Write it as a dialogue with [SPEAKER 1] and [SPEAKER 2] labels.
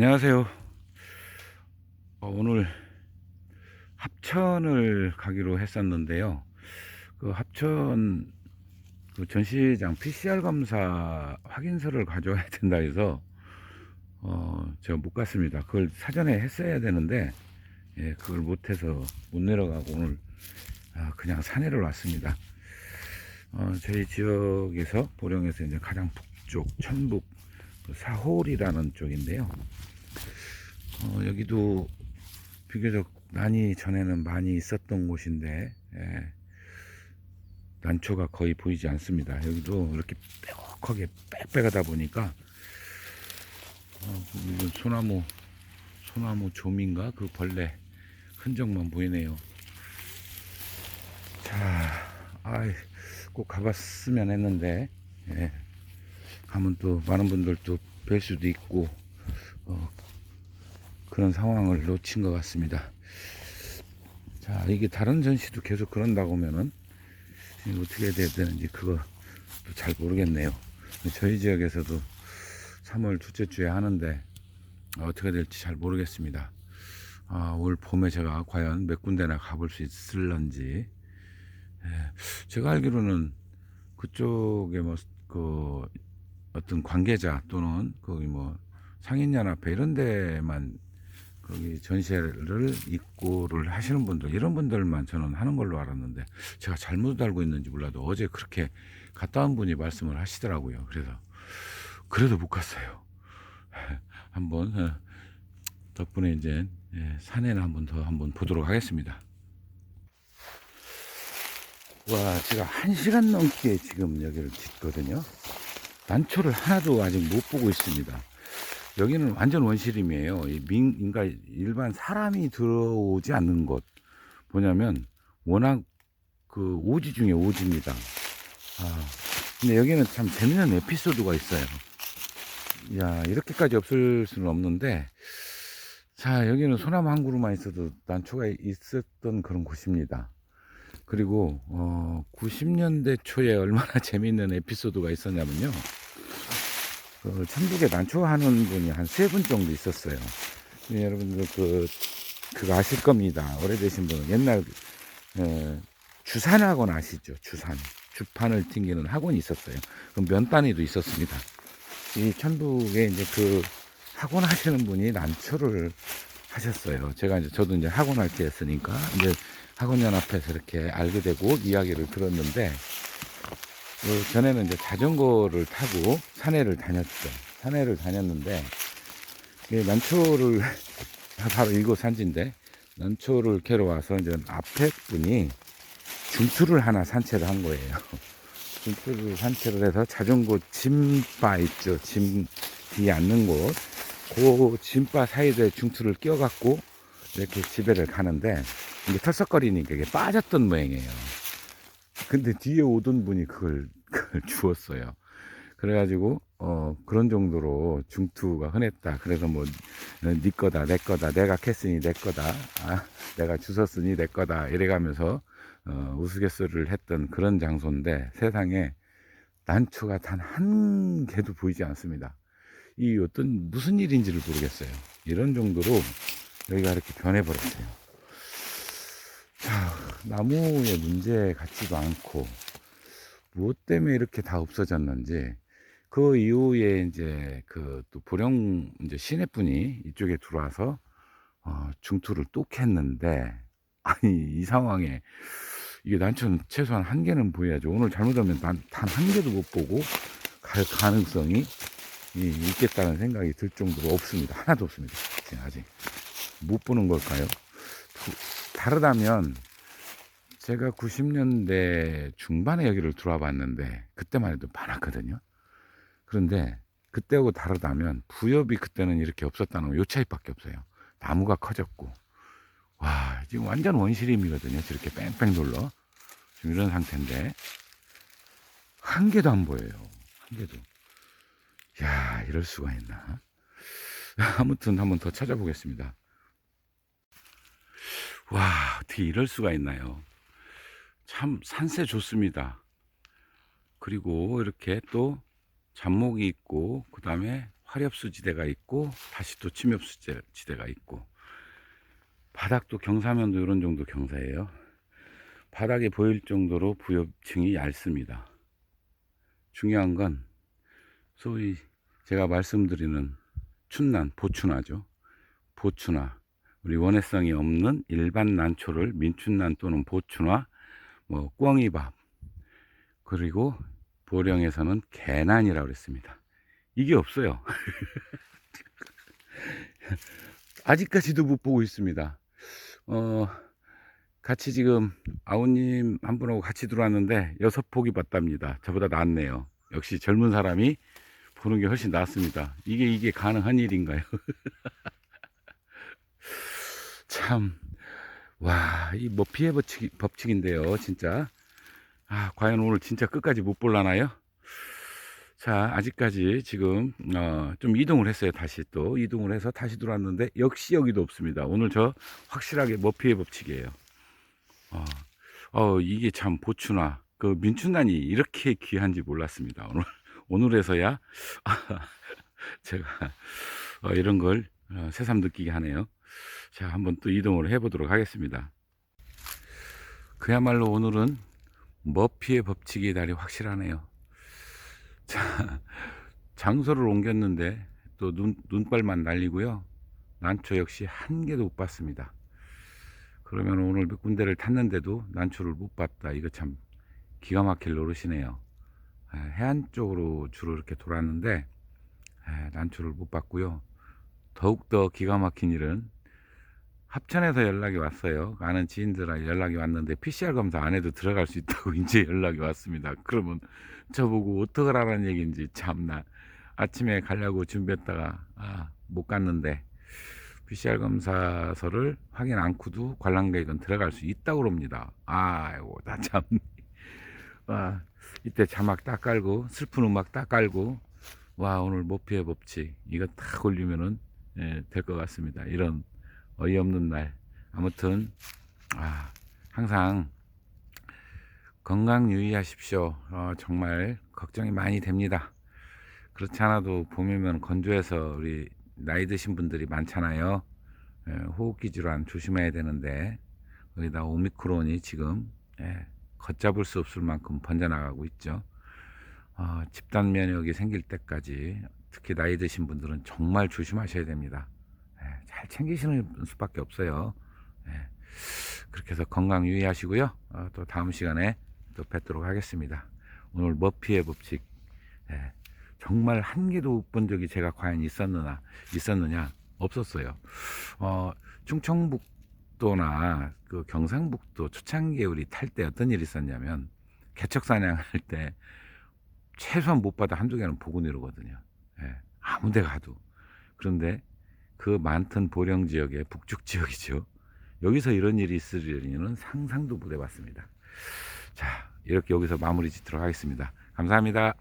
[SPEAKER 1] 안녕하세요. 어, 오늘 합천을 가기로 했었는데요. 그 합천 그 전시장 PCR 검사 확인서를 가져와야 된다 해서 어, 제가 못 갔습니다. 그걸 사전에 했어야 되는데 예, 그걸 못해서 못 내려가고 오늘 아, 그냥 산에를 왔습니다. 어, 저희 지역에서 보령에서 이제 가장 북쪽 천북 그 사홀이라는 쪽인데요. 어, 여기도 비교적 난이 전에는 많이 있었던 곳인데 예, 난초가 거의 보이지 않습니다. 여기도 이렇게 빽하게 빽빽하다 보니까 어, 소나무 소나무 조민가 그 벌레 흔적만 보이네요. 자, 아이 꼭 가봤으면 했는데 예, 가면 또 많은 분들도 뵐 수도 있고 어, 그런 상황을 놓친 것 같습니다. 자, 이게 다른 전시도 계속 그런다고 하면은 어떻게 해야 되는지 그거 또잘 모르겠네요. 저희 지역에서도 3월 둘째 주에 하는데 어떻게 될지 잘 모르겠습니다. 아, 올 봄에 제가 과연 몇 군데나 가볼 수 있을런지 예, 제가 알기로는 그쪽에 뭐 그 어떤 관계자 또는 거기 뭐 상인연합회 이런 데만 거기 전시회를 입고를 하시는 분들 이런 분들만 저는 하는 걸로 알았는데 제가 잘못 알고 있는지 몰라도 어제 그렇게 갔다 온 분이 말씀을 하시더라고요. 그래서 그래도 못 갔어요. 한번 어, 덕분에 이제 예, 산에는 한번 더 한번 보도록 하겠습니다. 와, 제가 한 시간 넘게 지금 여기를 짓거든요. 난초를 하나도 아직 못 보고 있습니다. 여기는 완전 원시림이에요. 이 민, 인가 일반 사람이 들어오지 않는 곳. 뭐냐면, 워낙 그 오지 중에 오지입니다. 아, 근데 여기는 참 재밌는 에피소드가 있어요. 야, 이렇게까지 없을 수는 없는데, 자, 여기는 소나무 한 그루만 있어도 난초가 있었던 그런 곳입니다. 그리고 어 90년대 초에 얼마나 재미있는 에피소드가 있었냐면요. 그 천북에 난초하는 분이 한 세 분 정도 있었어요. 근데 여러분들 그 그거 아실 겁니다. 오래되신 분은 옛날 어, 주산학원 아시죠? 주산 주판을 튕기는 학원이 있었어요. 그 면단위도 있었습니다. 이 천북에 이제 그 학원 하시는 분이 난초를 하셨어요. 제가 이제 저도 이제 학원 할 때였으니까 이제 학원연합회에서 이렇게 알게 되고 이야기를 들었는데 그 전에는 이제 자전거를 타고 산에를 다녔죠. 산에를 다녔는데 이 난초를 바로 이곳 산지인데 난초를 캐러 와서 이제 앞에 분이 중투를 하나 산채를 한 거예요. 중투를 산채를 해서 자전거 짐바 있죠. 짐 뒤에 앉는 곳. 그 짐바 사이에 중투를 끼워갖고 이렇게 집에를 가는데 이게 털썩거리니까 이게 빠졌던 모양이에요. 근데 뒤에 오던 분이 그걸, 그걸 주웠어요. 그래가지고, 어, 그런 정도로 중투가 흔했다. 그래서 뭐, 네 거다, 내 거다, 내가 캤으니 내 거다, 아, 내가 주웠으니 내 거다, 이래가면서, 어, 우스갯소리를 했던 그런 장소인데 세상에 난초가 단 한 개도 보이지 않습니다. 이 어떤 무슨 일인지를 모르겠어요. 이런 정도로 여기가 이렇게 변해버렸어요. 자, 나무의 문제 같지도 않고, 무엇 때문에 이렇게 다 없어졌는지, 그 이후에 이제 그 또 보령 이제 시내분이 이쪽에 들어와서, 어, 중투를 또 캤는데, 아니, 이 상황에, 이게 난초는 최소한 한 개는 보여야죠. 오늘 잘못하면 단 한 개도 못 보고 갈 가능성이 이- 있겠다는 생각이 들 정도로 없습니다. 하나도 없습니다. 아직. 못 보는 걸까요? 두- 다르다면 제가 90년대 중반에 여기를 들어와 봤는데 그때만 해도 많았거든요. 그런데 그때하고 다르다면 부엽이 그때는 이렇게 없었다는 요 차이밖에 없어요. 나무가 커졌고 와 지금 완전 원시림이거든요. 저렇게 뺑뺑 돌러 지금 이런 상태인데 한 개도 안 보여요. 한 개도. 야 이럴 수가 있나? 아무튼 한번 더 찾아보겠습니다. 와, 어떻게 이럴 수가 있나요? 참 산세 좋습니다. 그리고 이렇게 또 잡목이 있고, 그 다음에 화렵수 지대가 있고 다시 또 침엽수 지- 지대가 있고 바닥도 경사면도 이런 정도 경사예요. 바닥에 보일 정도로 부엽층이 얇습니다. 중요한 건 소위 제가 말씀드리는 춘난, 보춘화죠. 보춘화. 우리 원해성이 없는 일반 난초를 민춘난 또는 보춘화, 뭐 꿩이밥, 그리고 보령에서는 개난이라고 그랬습니다. 이게 없어요. 아직까지도 못 보고 있습니다. 어, 같이 지금 아우님 한 분하고 같이 들어왔는데 여섯 폭이 봤답니다. 저보다 낫네요. 역시 젊은 사람이 보는 게 훨씬 낫습니다. 이게 이게 가능한 일인가요? 참, 와, 이 뭐 피해 법칙, 법칙인데요, 진짜. 아, 과연 오늘 진짜 끝까지 못 볼라나요? 자, 아직까지 지금, 어, 좀 이동을 했어요. 다시 또. 이동을 해서 다시 들어왔는데, 역시 여기도 없습니다. 오늘 저 확실하게 뭐 피해 법칙이에요. 어, 어, 이게 참 보추나, 그 민춘난이 이렇게 귀한지 몰랐습니다. 오늘, 오늘에서야, 제가, 어, 이런 걸 어, 새삼 느끼게 하네요. 자, 한번 또 이동을 해보도록 하겠습니다. 그야말로 오늘은 머피의 법칙이 달이 확실하네요. 자, 장소를 옮겼는데 또 눈, 눈발만 날리고요. 난초 역시 한 개도 못 봤습니다. 그러면 오늘 몇 군데를 탔는데도 난초를 못 봤다. 이거 참 기가 막힐 노릇이네요. 아, 해안 쪽으로 주로 이렇게 돌았는데 아, 난초를 못 봤고요. 더욱더 기가 막힌 일은 합천에서 연락이 왔어요. 아는 지인들한테 연락이 왔는데 PCR 검사 안 해도 들어갈 수 있다고 이제 연락이 왔습니다. 그러면 저보고 어떡하라는 얘기인지 참나 아침에 가려고 준비했다가 아, 못 갔는데 PCR 검사서를 확인 않고도 관람객은 들어갈 수 있다고 그럽니다. 아이고 나 참. 와 이때 자막 딱 깔고 슬픈 음악 딱 깔고 와 오늘 모피의 법칙 이거 딱 올리면은 예, 될것 같습니다. 이런 어이없는 날. 아무튼, 아, 항상 건강 유의하십시오. 어, 정말 걱정이 많이 됩니다. 그렇지 않아도 봄이면 건조해서 우리 나이 드신 분들이 많잖아요. 예, 호흡기 질환 조심해야 되는데, 거기다 오미크론이 지금, 예, 걷잡을 수 없을 만큼 번져나가고 있죠. 어, 집단 면역이 생길 때까지 특히 나이 드신 분들은 정말 조심하셔야 됩니다. 예, 잘 챙기시는 수밖에 없어요. 예, 그렇게 해서 건강 유의하시고요. 어, 또 다음 시간에 또 뵙도록 하겠습니다. 오늘 머피의 법칙 예, 정말 한 개도 못 본 적이 제가 과연 있었느냐 있었느냐 없었어요. 어, 충청북도나 그 경상북도 초창기에 우리 탈 때 어떤 일이 있었냐면 개척 사냥할 때 최소한 못 봐도 한두 개는 보고 내려거든요. 예, 아무 데 가도. 그런데 그 많던 보령 지역의 북쪽 지역이죠. 여기서 이런 일이 있으리는 상상도 못 해봤습니다. 자, 이렇게 여기서 마무리 짓도록 하겠습니다. 감사합니다.